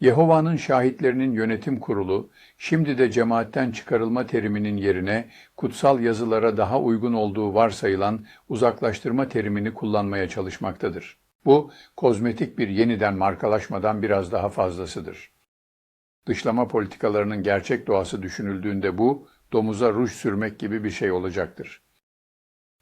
Yehova'nın şahitlerinin yönetim kurulu, şimdi de cemaatten çıkarılma teriminin yerine kutsal yazılara daha uygun olduğu varsayılan uzaklaştırma terimini kullanmaya çalışmaktadır. Bu, kozmetik bir yeniden markalaşmadan biraz daha fazlasıdır. Dışlama politikalarının gerçek doğası düşünüldüğünde bu, domuza ruj sürmek gibi bir şey olacaktır.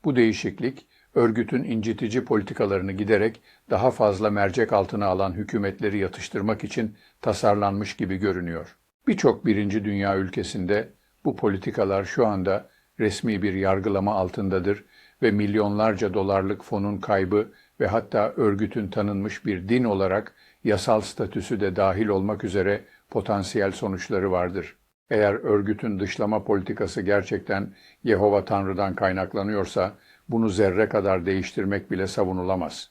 Bu değişiklik, örgütün incitici politikalarını giderek daha fazla mercek altına alan hükümetleri yatıştırmak için tasarlanmış gibi görünüyor. Birçok birinci dünya ülkesinde bu politikalar şu anda resmi bir yargılama altındadır ve milyonlarca dolarlık fonun kaybı ve hatta örgütün tanınmış bir din olarak yasal statüsü de dahil olmak üzere potansiyel sonuçları vardır. Eğer örgütün dışlama politikası gerçekten Yehova Tanrı'dan kaynaklanıyorsa bunu zerre kadar değiştirmek bile savunulamaz.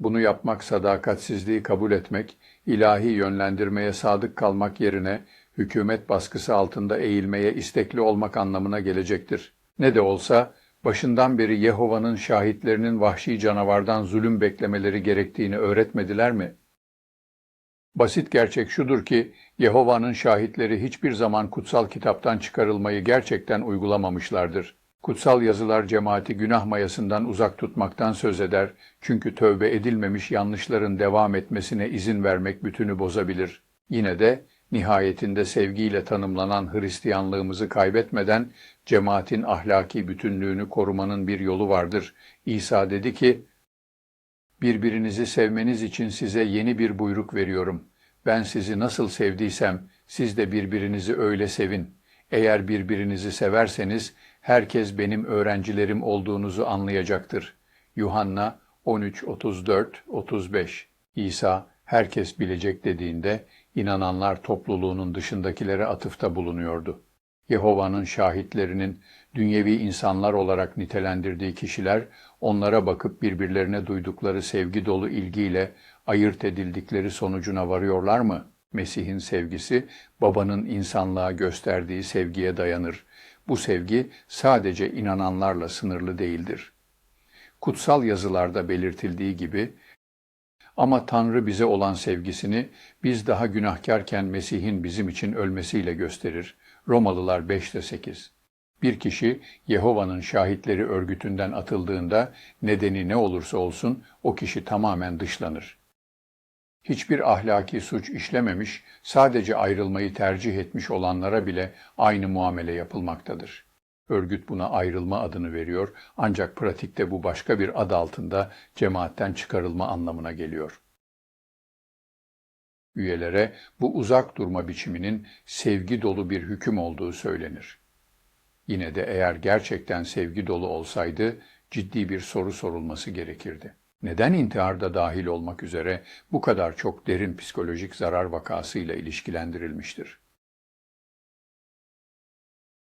Bunu yapmak sadakatsizliği kabul etmek, ilahi yönlendirmeye sadık kalmak yerine hükümet baskısı altında eğilmeye istekli olmak anlamına gelecektir. Ne de olsa başından beri Yehova'nın şahitlerinin vahşi canavardan zulüm beklemeleri gerektiğini öğretmediler mi? Basit gerçek şudur ki Yehova'nın şahitleri hiçbir zaman kutsal kitaptan çıkarılmayı gerçekten uygulamamışlardır. Kutsal yazılar cemaati günah mayasından uzak tutmaktan söz eder çünkü tövbe edilmemiş yanlışların devam etmesine izin vermek bütünü bozabilir. Yine de nihayetinde sevgiyle tanımlanan Hristiyanlığımızı kaybetmeden cemaatin ahlaki bütünlüğünü korumanın bir yolu vardır. İsa dedi ki, Birbirinizi sevmeniz için size yeni bir buyruk veriyorum. Ben sizi nasıl sevdiysem siz de birbirinizi öyle sevin. Eğer birbirinizi severseniz herkes benim öğrencilerim olduğunuzu anlayacaktır. Yuhanna 13 34 35. İsa herkes bilecek dediğinde inananlar topluluğunun dışındakilere atıfta bulunuyordu. Yehova'nın şahitlerinin dünyevi insanlar olarak nitelendirdiği kişiler onlara bakıp birbirlerine duydukları sevgi dolu ilgiyle ayırt edildikleri sonucuna varıyorlar mı? Mesih'in sevgisi babanın insanlığa gösterdiği sevgiye dayanır. Bu sevgi sadece inananlarla sınırlı değildir. Kutsal yazılarda belirtildiği gibi ama Tanrı bize olan sevgisini biz daha günahkarken Mesih'in bizim için ölmesiyle gösterir. Romalılar 5'te 8. Bir kişi Yehova'nın şahitleri örgütünden atıldığında nedeni ne olursa olsun o kişi tamamen dışlanır. Hiçbir ahlaki suç işlememiş, sadece ayrılmayı tercih etmiş olanlara bile aynı muamele yapılmaktadır. Örgüt buna ayrılma adını veriyor ancak pratikte bu başka bir ad altında cemaatten çıkarılma anlamına geliyor. Üyelere bu uzak durma biçiminin sevgi dolu bir hüküm olduğu söylenir. Yine de eğer gerçekten sevgi dolu olsaydı ciddi bir soru sorulması gerekirdi. Neden intiharda dahil olmak üzere bu kadar çok derin psikolojik zarar vakasıyla ilişkilendirilmiştir?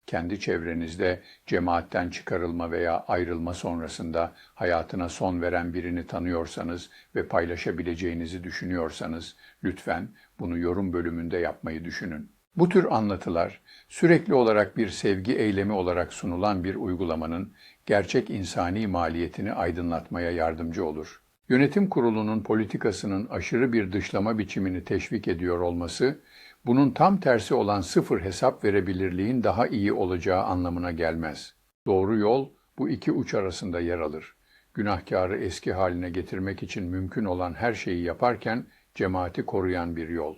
kendi çevrenizde cemaatten çıkarılma veya ayrılma sonrasında hayatına son veren birini tanıyorsanız ve paylaşabileceğinizi düşünüyorsanız lütfen bunu yorum bölümünde yapmayı düşünün. Bu tür anlatılar sürekli olarak bir sevgi eylemi olarak sunulan bir uygulamanın gerçek insani maliyetini aydınlatmaya yardımcı olur. Yönetim kurulunun politikasının aşırı bir dışlama biçimini teşvik ediyor olması bunun tam tersi olan sıfır hesap verebilirliğin daha iyi olacağı anlamına gelmez. Doğru yol bu iki uç arasında yer alır. Günahkarı eski haline getirmek için mümkün olan her şeyi yaparken cemaati koruyan bir yol.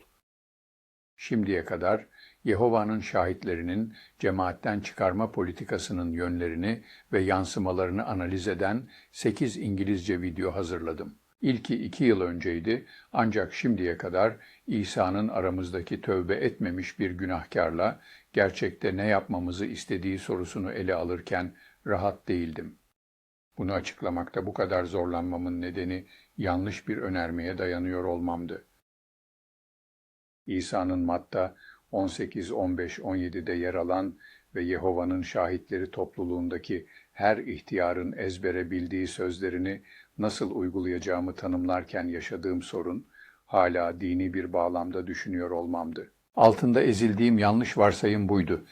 Şimdiye kadar Yehova'nın şahitlerinin cemaatten çıkarma politikasının yönlerini ve yansımalarını analiz eden 8 İngilizce video hazırladım. İlki iki yıl önceydi ancak şimdiye kadar İsa'nın aramızdaki tövbe etmemiş bir günahkarla gerçekte ne yapmamızı istediği sorusunu ele alırken rahat değildim. Bunu açıklamakta bu kadar zorlanmamın nedeni yanlış bir önermeye dayanıyor olmamdı. İsa'nın Matta 18, 15, 17'de yer alan ve Yehova'nın şahitleri topluluğundaki her ihtiyarın ezbere bildiği sözlerini nasıl uygulayacağımı tanımlarken yaşadığım sorun, hala dini bir bağlamda düşünüyor olmamdı. Altında ezildiğim yanlış varsayım buydu.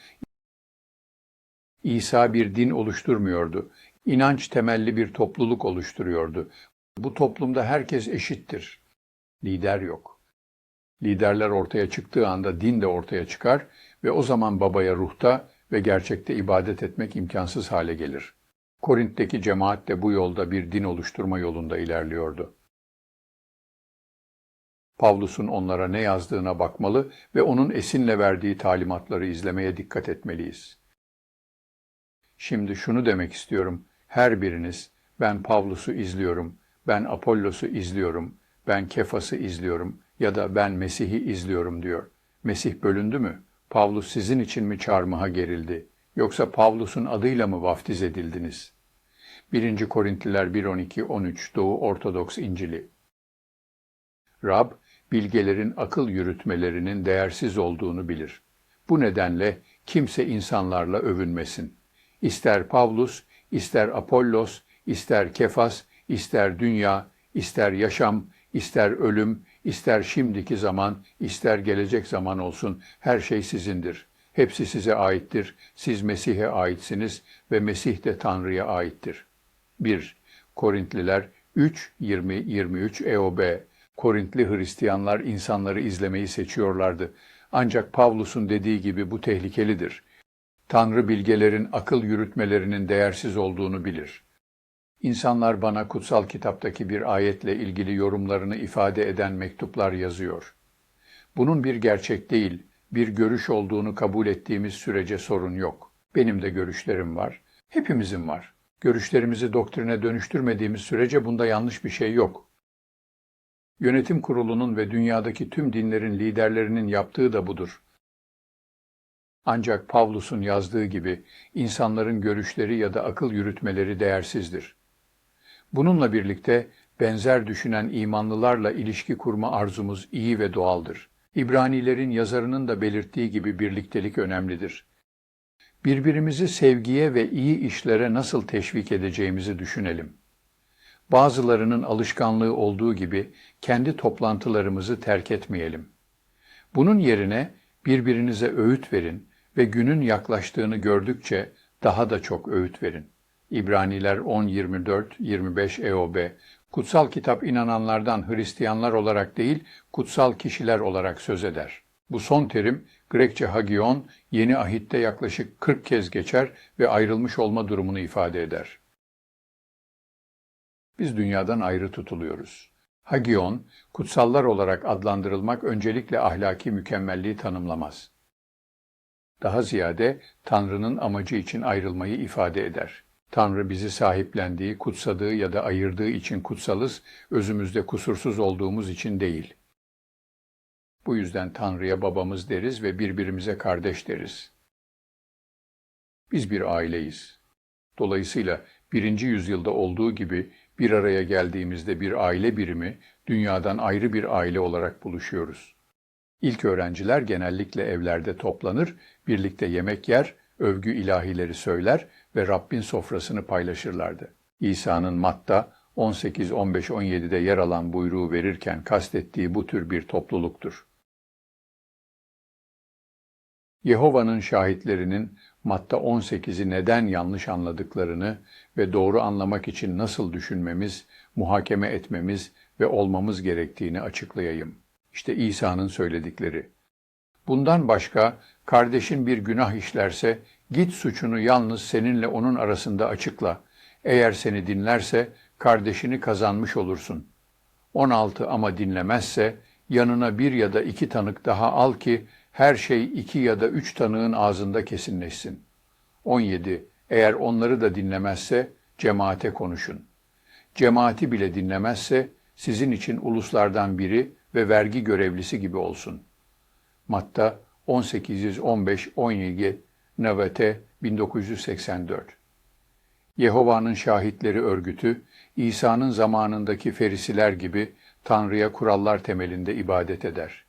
İsa bir din oluşturmuyordu. İnanç temelli bir topluluk oluşturuyordu. Bu toplumda herkes eşittir. Lider yok. Liderler ortaya çıktığı anda din de ortaya çıkar ve o zaman babaya ruhta ve gerçekte ibadet etmek imkansız hale gelir. Korint'teki cemaat de bu yolda bir din oluşturma yolunda ilerliyordu. Pavlus'un onlara ne yazdığına bakmalı ve onun esinle verdiği talimatları izlemeye dikkat etmeliyiz. Şimdi şunu demek istiyorum. Her biriniz ben Pavlus'u izliyorum, ben Apollos'u izliyorum, ben Kefas'ı izliyorum ya da ben Mesih'i izliyorum diyor. Mesih bölündü mü? Pavlus sizin için mi çarmıha gerildi? Yoksa Pavlus'un adıyla mı vaftiz edildiniz? 1. Korintliler 1.12-13 Doğu Ortodoks İncili Rab, bilgelerin akıl yürütmelerinin değersiz olduğunu bilir. Bu nedenle kimse insanlarla övünmesin. İster Pavlus, ister Apollos, ister Kefas, ister dünya, ister yaşam, ister ölüm, ister şimdiki zaman, ister gelecek zaman olsun, her şey sizindir. Hepsi size aittir. Siz Mesih'e aitsiniz ve Mesih de Tanrı'ya aittir. 1. Korintliler 3, 20, 23 EOB Korintli Hristiyanlar insanları izlemeyi seçiyorlardı. Ancak Pavlus'un dediği gibi bu tehlikelidir. Tanrı bilgelerin akıl yürütmelerinin değersiz olduğunu bilir. İnsanlar bana kutsal kitaptaki bir ayetle ilgili yorumlarını ifade eden mektuplar yazıyor. Bunun bir gerçek değil, bir görüş olduğunu kabul ettiğimiz sürece sorun yok. Benim de görüşlerim var. Hepimizin var. Görüşlerimizi doktrine dönüştürmediğimiz sürece bunda yanlış bir şey yok. Yönetim kurulunun ve dünyadaki tüm dinlerin liderlerinin yaptığı da budur. Ancak Pavlus'un yazdığı gibi insanların görüşleri ya da akıl yürütmeleri değersizdir. Bununla birlikte benzer düşünen imanlılarla ilişki kurma arzumuz iyi ve doğaldır. İbranilerin yazarının da belirttiği gibi birliktelik önemlidir. Birbirimizi sevgiye ve iyi işlere nasıl teşvik edeceğimizi düşünelim. Bazılarının alışkanlığı olduğu gibi kendi toplantılarımızı terk etmeyelim. Bunun yerine birbirinize öğüt verin ve günün yaklaştığını gördükçe daha da çok öğüt verin. İbraniler 10.24-25 EOB Kutsal kitap inananlardan Hristiyanlar olarak değil, kutsal kişiler olarak söz eder. Bu son terim Grekçe hagion, yeni ahitte yaklaşık 40 kez geçer ve ayrılmış olma durumunu ifade eder. Biz dünyadan ayrı tutuluyoruz. Hagion, kutsallar olarak adlandırılmak öncelikle ahlaki mükemmelliği tanımlamaz. Daha ziyade Tanrı'nın amacı için ayrılmayı ifade eder. Tanrı bizi sahiplendiği, kutsadığı ya da ayırdığı için kutsalız, özümüzde kusursuz olduğumuz için değil. Bu yüzden Tanrı'ya babamız deriz ve birbirimize kardeş deriz. Biz bir aileyiz. Dolayısıyla birinci yüzyılda olduğu gibi bir araya geldiğimizde bir aile birimi, dünyadan ayrı bir aile olarak buluşuyoruz. İlk öğrenciler genellikle evlerde toplanır, birlikte yemek yer, övgü ilahileri söyler ve Rabbin sofrasını paylaşırlardı. İsa'nın Matta 18, 15, 17'de yer alan buyruğu verirken kastettiği bu tür bir topluluktur. Yehova'nın şahitlerinin Matta 18'i neden yanlış anladıklarını ve doğru anlamak için nasıl düşünmemiz, muhakeme etmemiz ve olmamız gerektiğini açıklayayım. İşte İsa'nın söyledikleri. Bundan başka kardeşin bir günah işlerse git suçunu yalnız seninle onun arasında açıkla. Eğer seni dinlerse kardeşini kazanmış olursun. 16 ama dinlemezse yanına bir ya da iki tanık daha al ki her şey iki ya da üç tanığın ağzında kesinleşsin. 17. Eğer onları da dinlemezse cemaate konuşun. Cemaati bile dinlemezse sizin için uluslardan biri ve vergi görevlisi gibi olsun. Matta 1815-17 Navete 1984 Yehova'nın Şahitleri Örgütü, İsa'nın zamanındaki ferisiler gibi Tanrı'ya kurallar temelinde ibadet eder.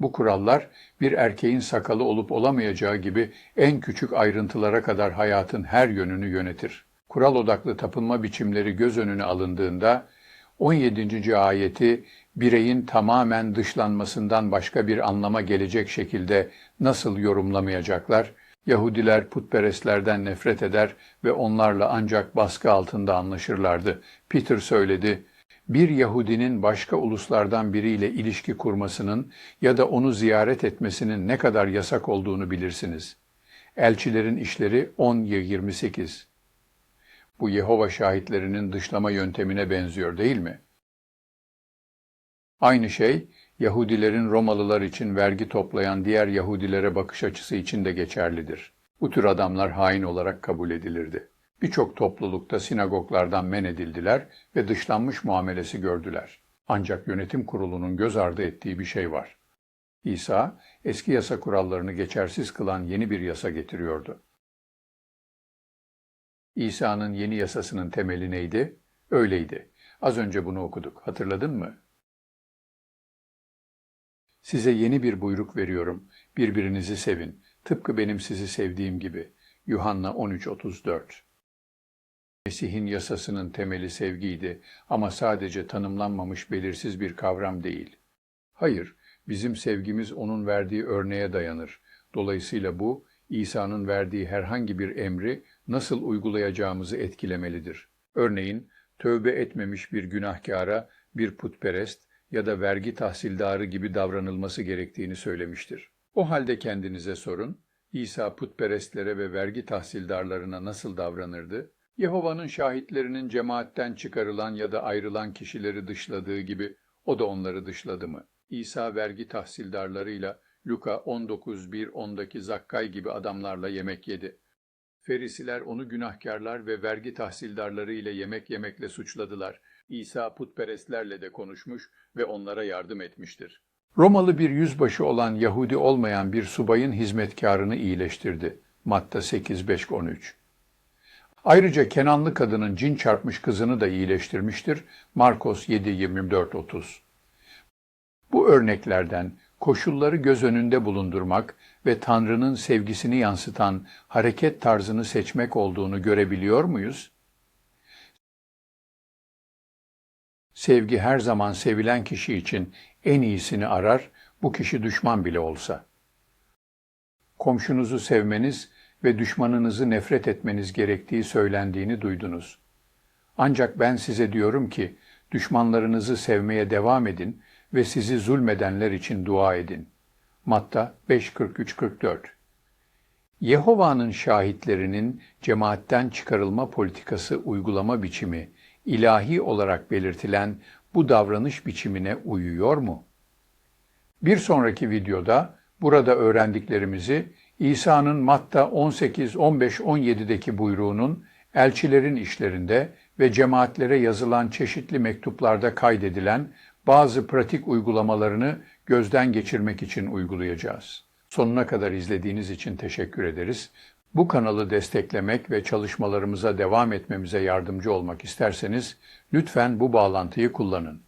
Bu kurallar bir erkeğin sakalı olup olamayacağı gibi en küçük ayrıntılara kadar hayatın her yönünü yönetir. Kural odaklı tapınma biçimleri göz önüne alındığında 17. ayeti bireyin tamamen dışlanmasından başka bir anlama gelecek şekilde nasıl yorumlamayacaklar? Yahudiler putperestlerden nefret eder ve onlarla ancak baskı altında anlaşırlardı. Peter söyledi, bir Yahudinin başka uluslardan biriyle ilişki kurmasının ya da onu ziyaret etmesinin ne kadar yasak olduğunu bilirsiniz. Elçilerin işleri 10-28. Bu Yehova şahitlerinin dışlama yöntemine benziyor değil mi? Aynı şey Yahudilerin Romalılar için vergi toplayan diğer Yahudilere bakış açısı için de geçerlidir. Bu tür adamlar hain olarak kabul edilirdi. Birçok toplulukta sinagoglardan men edildiler ve dışlanmış muamelesi gördüler. Ancak yönetim kurulunun göz ardı ettiği bir şey var. İsa, eski yasa kurallarını geçersiz kılan yeni bir yasa getiriyordu. İsa'nın yeni yasasının temeli neydi? Öyleydi. Az önce bunu okuduk. Hatırladın mı? Size yeni bir buyruk veriyorum. Birbirinizi sevin. Tıpkı benim sizi sevdiğim gibi. Yuhanna 13.34 Mesih'in yasasının temeli sevgiydi ama sadece tanımlanmamış belirsiz bir kavram değil. Hayır, bizim sevgimiz onun verdiği örneğe dayanır. Dolayısıyla bu, İsa'nın verdiği herhangi bir emri nasıl uygulayacağımızı etkilemelidir. Örneğin, tövbe etmemiş bir günahkara, bir putperest ya da vergi tahsildarı gibi davranılması gerektiğini söylemiştir. O halde kendinize sorun, İsa putperestlere ve vergi tahsildarlarına nasıl davranırdı? Yehova'nın şahitlerinin cemaatten çıkarılan ya da ayrılan kişileri dışladığı gibi o da onları dışladı mı? İsa vergi tahsildarlarıyla Luka 19.1.10'daki Zakkay gibi adamlarla yemek yedi. Ferisiler onu günahkarlar ve vergi tahsildarları ile yemek yemekle suçladılar. İsa putperestlerle de konuşmuş ve onlara yardım etmiştir. Romalı bir yüzbaşı olan Yahudi olmayan bir subayın hizmetkarını iyileştirdi. Matta 8.5-13 Ayrıca Kenanlı kadının cin çarpmış kızını da iyileştirmiştir. Markos 7.24-30 Bu örneklerden koşulları göz önünde bulundurmak ve Tanrı'nın sevgisini yansıtan hareket tarzını seçmek olduğunu görebiliyor muyuz? Sevgi her zaman sevilen kişi için en iyisini arar, bu kişi düşman bile olsa. Komşunuzu sevmeniz ve düşmanınızı nefret etmeniz gerektiği söylendiğini duydunuz. Ancak ben size diyorum ki, düşmanlarınızı sevmeye devam edin ve sizi zulmedenler için dua edin. Matta 5.43-44 Yehova'nın şahitlerinin cemaatten çıkarılma politikası uygulama biçimi, ilahi olarak belirtilen bu davranış biçimine uyuyor mu? Bir sonraki videoda burada öğrendiklerimizi İsa'nın Matta 18, 15, 17'deki buyruğunun elçilerin işlerinde ve cemaatlere yazılan çeşitli mektuplarda kaydedilen bazı pratik uygulamalarını gözden geçirmek için uygulayacağız. Sonuna kadar izlediğiniz için teşekkür ederiz. Bu kanalı desteklemek ve çalışmalarımıza devam etmemize yardımcı olmak isterseniz lütfen bu bağlantıyı kullanın.